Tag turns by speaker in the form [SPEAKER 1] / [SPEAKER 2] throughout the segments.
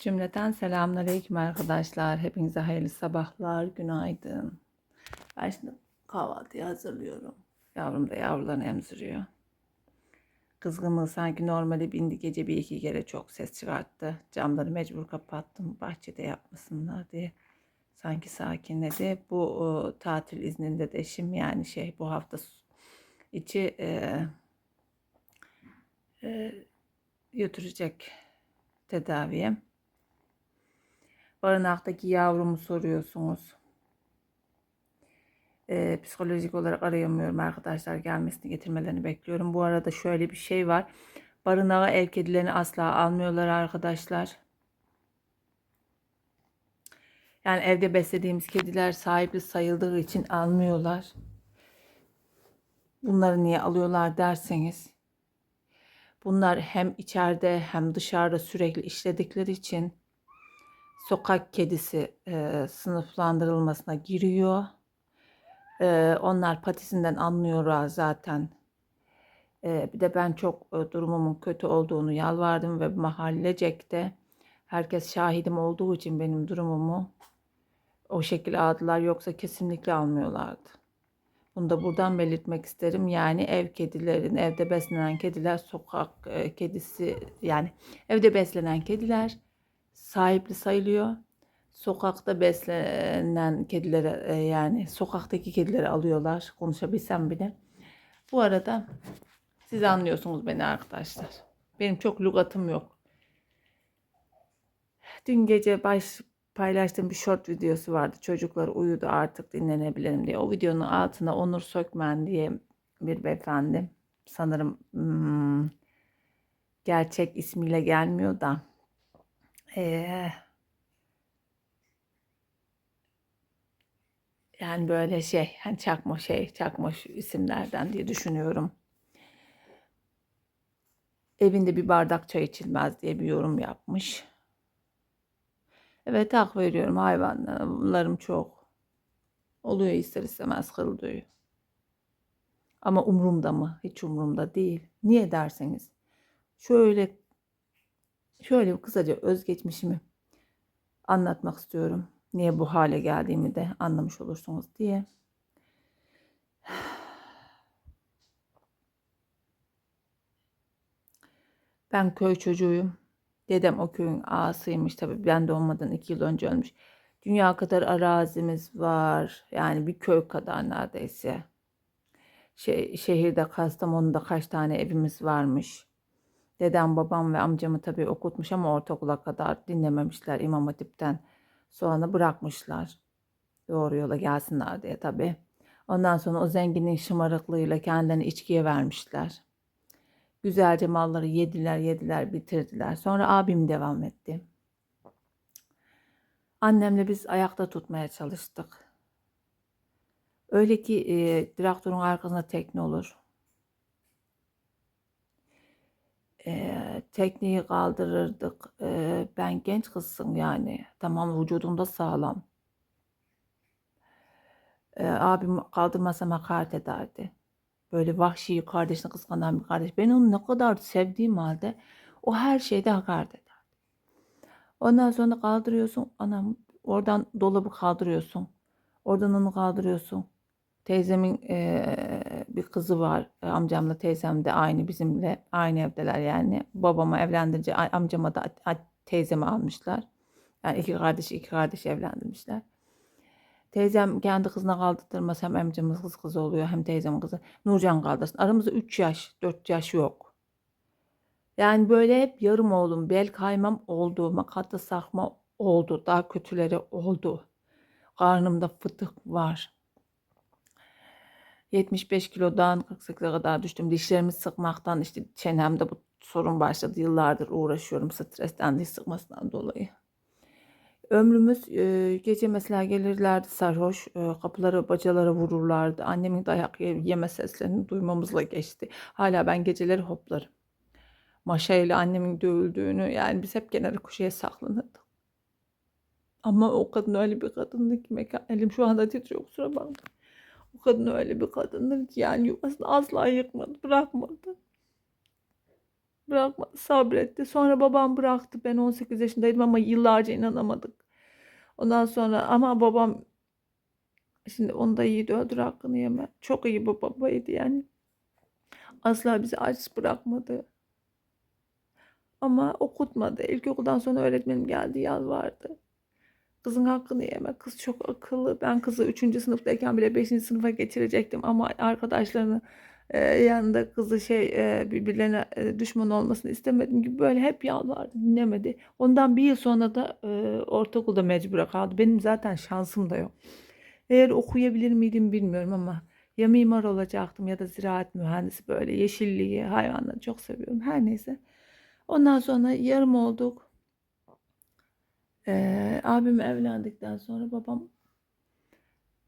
[SPEAKER 1] Cümleten selamünaleyküm arkadaşlar. Hepinize hayırlı sabahlar, günaydın. Ben şimdi kahvaltıyı hazırlıyorum. Yavrum da yavrularını emziriyor. Kızgınlığı sanki normale bindi. Gece bir iki kere çok ses çıkarttı. Camları mecbur kapattım. Bahçede yapmasınlar diye. Sanki sakinledi. Bu e, tatil izninde de eşim yani şey bu hafta içi e, e, götürecek tedaviye. Barınaktaki yavrumu soruyorsunuz. Ee, psikolojik olarak arayamıyorum arkadaşlar. Gelmesini getirmelerini bekliyorum. Bu arada şöyle bir şey var. Barınağa ev kedilerini asla almıyorlar arkadaşlar. Yani evde beslediğimiz kediler sahipli sayıldığı için almıyorlar. Bunları niye alıyorlar derseniz. Bunlar hem içeride hem dışarıda sürekli işledikleri için sokak kedisi e, sınıflandırılmasına giriyor. E, onlar patisinden anlıyorlar zaten. E, bir de ben çok e, durumumun kötü olduğunu yalvardım ve mahallecekte herkes şahidim olduğu için benim durumumu o şekilde aldılar yoksa kesinlikle almıyorlardı. Bunu da buradan belirtmek isterim. Yani ev kedilerin, evde beslenen kediler sokak e, kedisi yani evde beslenen kediler sahipli sayılıyor. Sokakta beslenen kedilere e, yani sokaktaki kedileri alıyorlar konuşabilsem bile. Bu arada siz anlıyorsunuz beni arkadaşlar. Benim çok lügatım yok. Dün gece baş paylaştığım bir short videosu vardı. Çocuklar uyudu artık dinlenebilirim diye. O videonun altına Onur Sökmen diye bir beyefendi sanırım hmm, gerçek ismiyle gelmiyor da ee, yani böyle şey hani çakma şey çakma isimlerden diye düşünüyorum. Evinde bir bardak çay içilmez diye bir yorum yapmış. Evet hak veriyorum hayvanlarım çok. Oluyor ister istemez kırılıyor. Ama umurumda mı? Hiç umurumda değil. Niye derseniz. Şöyle şöyle kısaca özgeçmişimi anlatmak istiyorum. Niye bu hale geldiğimi de anlamış olursunuz diye. Ben köy çocuğuyum. Dedem o köyün ağasıymış tabii. Ben doğmadan iki yıl önce ölmüş. Dünya kadar arazimiz var. Yani bir köy kadar neredeyse. Şey, şehirde Kastamonu'da kaç tane evimiz varmış. Dedem, babam ve amcamı tabii okutmuş ama ortaokula kadar dinlememişler İmam Hatip'ten. Sonra bırakmışlar. Doğru yola gelsinler diye tabii. Ondan sonra o zenginin şımarıklığıyla kendilerini içkiye vermişler. Güzelce malları yediler yediler bitirdiler. Sonra abim devam etti. Annemle biz ayakta tutmaya çalıştık. Öyle ki e, traktörün arkasında tekne olur. E, tekneyi kaldırırdık. E, ben genç kızsın yani. Tamam vücudumda sağlam. E, abim kaldırmasam hakaret ederdi. Böyle vahşi kardeşini kıskanan bir kardeş. Ben onu ne kadar sevdiğim halde o her şeyde hakaret eder. Ondan sonra kaldırıyorsun. Anam oradan dolabı kaldırıyorsun. Oradan onu kaldırıyorsun. Teyzemin e, bir kızı var. Amcamla teyzem de aynı bizimle aynı evdeler yani. Babama evlendirince amcama da teyzemi almışlar. Yani iki kardeş iki kardeş evlendirmişler. Teyzem kendi kızına kaldırtırmaz. Hem amcamız kız kızı oluyor hem teyzemin kızı. Nurcan kaldırsın. Aramızda 3 yaş 4 yaş yok. Yani böyle hep yarım oğlum bel kaymam oldu. Makatta sakma oldu. Daha kötüleri oldu. Karnımda fıtık var. 75 kilodan 48'e kadar düştüm. Dişlerimi sıkmaktan işte çenemde bu sorun başladı. Yıllardır uğraşıyorum stresten diş sıkmasından dolayı. Ömrümüz e, gece mesela gelirlerdi sarhoş, e, kapıları bacalara vururlardı. Annemin dayak yeme seslerini duymamızla geçti. Hala ben geceleri hoplarım. Maşa ile annemin dövüldüğünü yani biz hep kenara kuşaya saklanırdık. Ama o kadın öyle bir kadındı ki mekan, elim şu anda titriyor kusura bakma. O kadın öyle bir kadındır ki yani yuvasını asla yıkmadı, bırakmadı. Bırakmadı, sabretti. Sonra babam bıraktı. Ben 18 yaşındaydım ama yıllarca inanamadık. Ondan sonra ama babam şimdi onu da yiğit öldür hakkını yeme. Çok iyi bir babaydı yani. Asla bizi aciz bırakmadı. Ama okutmadı. İlkokuldan sonra öğretmenim geldi yalvardı. Kızın hakkını yeme. Kız çok akıllı. Ben kızı 3. sınıftayken bile 5. sınıfa geçirecektim. Ama arkadaşlarını e, yanında kızı şey e, birbirlerine e, düşman olmasını istemedim gibi böyle hep yalvardı dinlemedi. Ondan bir yıl sonra da e, ortaokulda mecbura kaldı. Benim zaten şansım da yok. Eğer okuyabilir miydim bilmiyorum ama ya mimar olacaktım ya da ziraat mühendisi böyle yeşilliği, hayvanları çok seviyorum. Her neyse. Ondan sonra yarım olduk. Ee, abim evlendikten sonra babam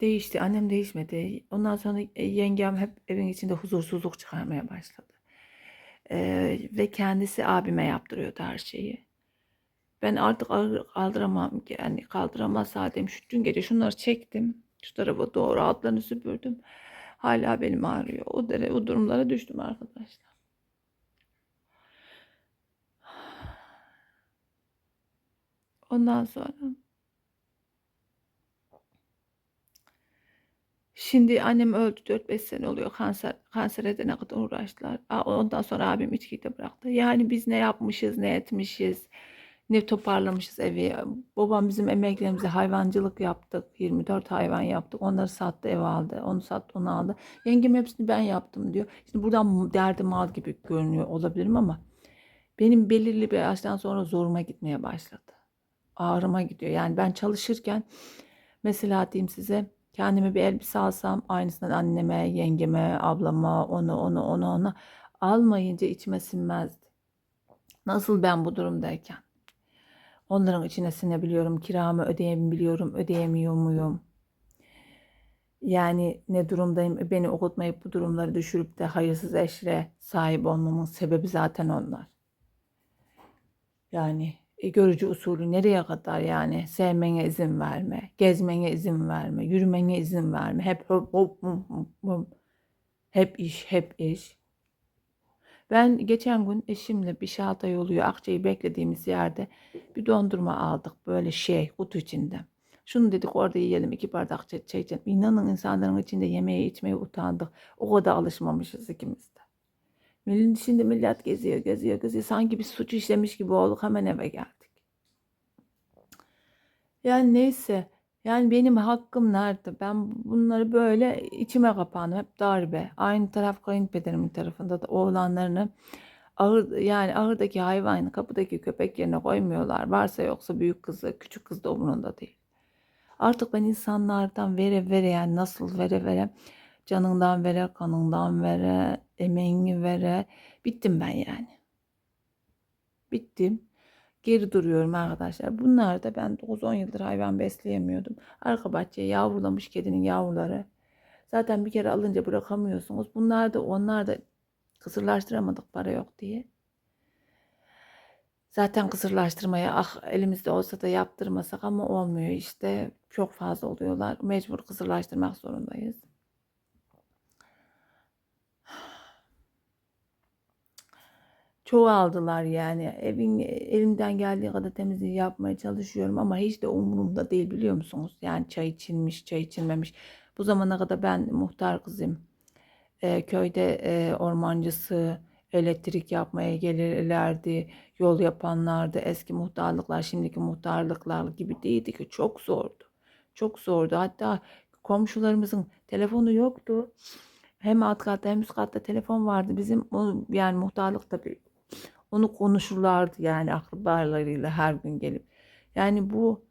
[SPEAKER 1] değişti. Annem değişmedi. Ondan sonra e, yengem hep evin içinde huzursuzluk çıkarmaya başladı. Ee, ve kendisi abime yaptırıyordu her şeyi. Ben artık kaldıramam. Yani kaldıramaz halde. Şu dün gece şunları çektim. Şu tarafa doğru altlarını süpürdüm. Hala benim ağrıyor. O, dere, o durumlara düştüm arkadaşlar. Ondan sonra Şimdi annem öldü 4-5 sene oluyor. Kanser kanser edene kadar uğraştılar. Ondan sonra abim içkiyi de bıraktı. Yani biz ne yapmışız, ne etmişiz, ne toparlamışız evi. Babam bizim emeklerimize hayvancılık yaptık. 24 hayvan yaptık. Onları sattı, ev aldı. Onu sattı, onu aldı. Yengem hepsini ben yaptım diyor. Şimdi buradan derdi mal gibi görünüyor olabilirim ama benim belirli bir yaştan sonra zoruma gitmeye başladı. Ağrıma gidiyor. Yani ben çalışırken mesela diyeyim size kendime bir elbise alsam aynısından anneme, yengeme, ablama, onu, onu, onu, onu almayınca içime sinmezdi. Nasıl ben bu durumdayken? Onların içine sinebiliyorum, kiramı ödeyebiliyorum, ödeyemiyor muyum? Yani ne durumdayım? Beni okutmayıp bu durumları düşürüp de hayırsız eşre sahip olmamın sebebi zaten onlar. Yani e, görücü usulü nereye kadar yani sevmene izin verme, gezmene izin verme, yürümene izin verme. Hep hop hop hep iş, hep iş. Ben geçen gün eşimle bir şalta oluyor Akçay'ı beklediğimiz yerde bir dondurma aldık böyle şey kutu içinde. Şunu dedik orada yiyelim iki bardak çay, içelim. İnanın insanların içinde yemeğe içmeye utandık. O kadar alışmamışız ikimiz de. Milletin içinde millet geziyor, geziyor, geziyor. Sanki bir suç işlemiş gibi olduk hemen eve geldik. Yani neyse. Yani benim hakkım nerede? Ben bunları böyle içime kapandım. Hep darbe. Aynı taraf kayınpederimin tarafında da oğlanlarını ahır, yani ahırdaki hayvanı kapıdaki köpek yerine koymuyorlar. Varsa yoksa büyük kızı, küçük kız da umurunda değil. Artık ben insanlardan vere vere yani nasıl vere vere canından vere, kanından vere, emeğini vere. Bittim ben yani. Bittim. Geri duruyorum arkadaşlar. Bunlar da ben 9-10 yıldır hayvan besleyemiyordum. Arka bahçeye yavrulamış kedinin yavruları. Zaten bir kere alınca bırakamıyorsunuz. Bunlar da onlar da kısırlaştıramadık para yok diye. Zaten kısırlaştırmaya ah elimizde olsa da yaptırmasak ama olmuyor işte. Çok fazla oluyorlar. Mecbur kısırlaştırmak zorundayız. Çoğaldılar yani. Evin elimden geldiği kadar temizliği yapmaya çalışıyorum ama hiç de umurumda değil biliyor musunuz? Yani çay içilmiş, çay içilmemiş. Bu zamana kadar ben muhtar kızım. E, köyde e, ormancısı, elektrik yapmaya gelirlerdi. Yol yapanlardı. Eski muhtarlıklar, şimdiki muhtarlıklar gibi değildi ki. Çok zordu. Çok zordu. Hatta komşularımızın telefonu yoktu. Hem alt katta hem üst katta telefon vardı. Bizim yani muhtarlık tabii onu konuşurlardı yani akrabalarıyla her gün gelip. Yani bu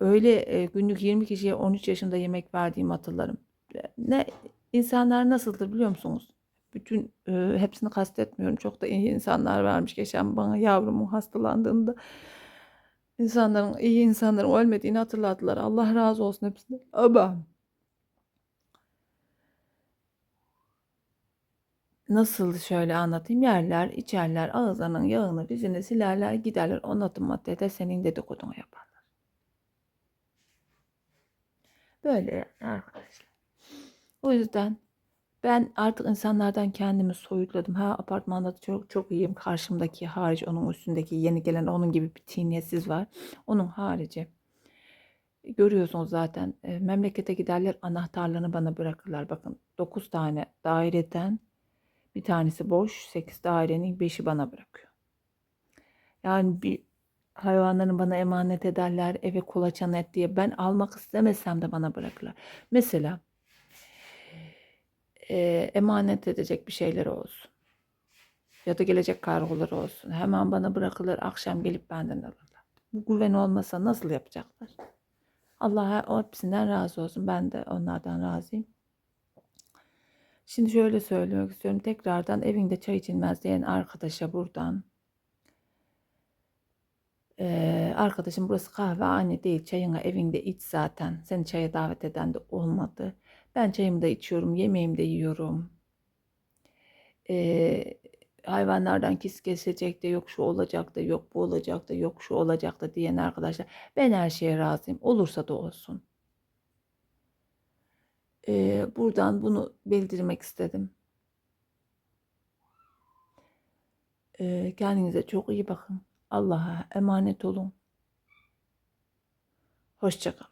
[SPEAKER 1] öyle e, günlük 20 kişiye 13 yaşında yemek verdiğim hatırlarım. Ne insanlar nasıldır biliyor musunuz? Bütün e, hepsini kastetmiyorum. Çok da iyi insanlar vermiş. Geçen bana yavrumun hastalandığında insanların iyi insanların ölmediğini hatırlattılar. Allah razı olsun hepsine. Ama Nasıl şöyle anlatayım? Yerler, içerler, ağızlarının yağını, yüzünü silerler, giderler. Anlatım maddede senin dedikodunu yaparlar. Böyle arkadaşlar. O yüzden Ben artık insanlardan kendimi soyutladım. Ha apartmanda da çok çok iyiyim. Karşımdaki hariç onun üstündeki yeni gelen onun gibi bir tiniyetsiz var. Onun harici. Görüyorsunuz zaten e, memlekete giderler anahtarlarını bana bırakırlar. Bakın 9 tane daireden bir tanesi boş. 8 dairenin 5'i bana bırakıyor. Yani bir hayvanlarını bana emanet ederler. Eve kolaçan et diye. Ben almak istemesem de bana bırakırlar. Mesela e, emanet edecek bir şeyleri olsun. Ya da gelecek kargoları olsun. Hemen bana bırakılır. Akşam gelip benden alırlar. Bu güven olmasa nasıl yapacaklar? Allah hepsinden razı olsun. Ben de onlardan razıyım. Şimdi şöyle söylemek istiyorum. Tekrardan evinde çay içilmez diyen arkadaşa buradan. Ee, arkadaşım burası kahvehane değil. Çayını evinde iç zaten. Seni çaya davet eden de olmadı. Ben çayımı da içiyorum. Yemeğimi de yiyorum. Ee, hayvanlardan kis kesecek de yok şu olacak da yok bu olacak da yok şu olacak da diyen arkadaşlar. Ben her şeye razıyım. Olursa da olsun. Ee, buradan bunu bildirmek istedim. Ee, kendinize çok iyi bakın. Allah'a emanet olun. Hoşçakalın.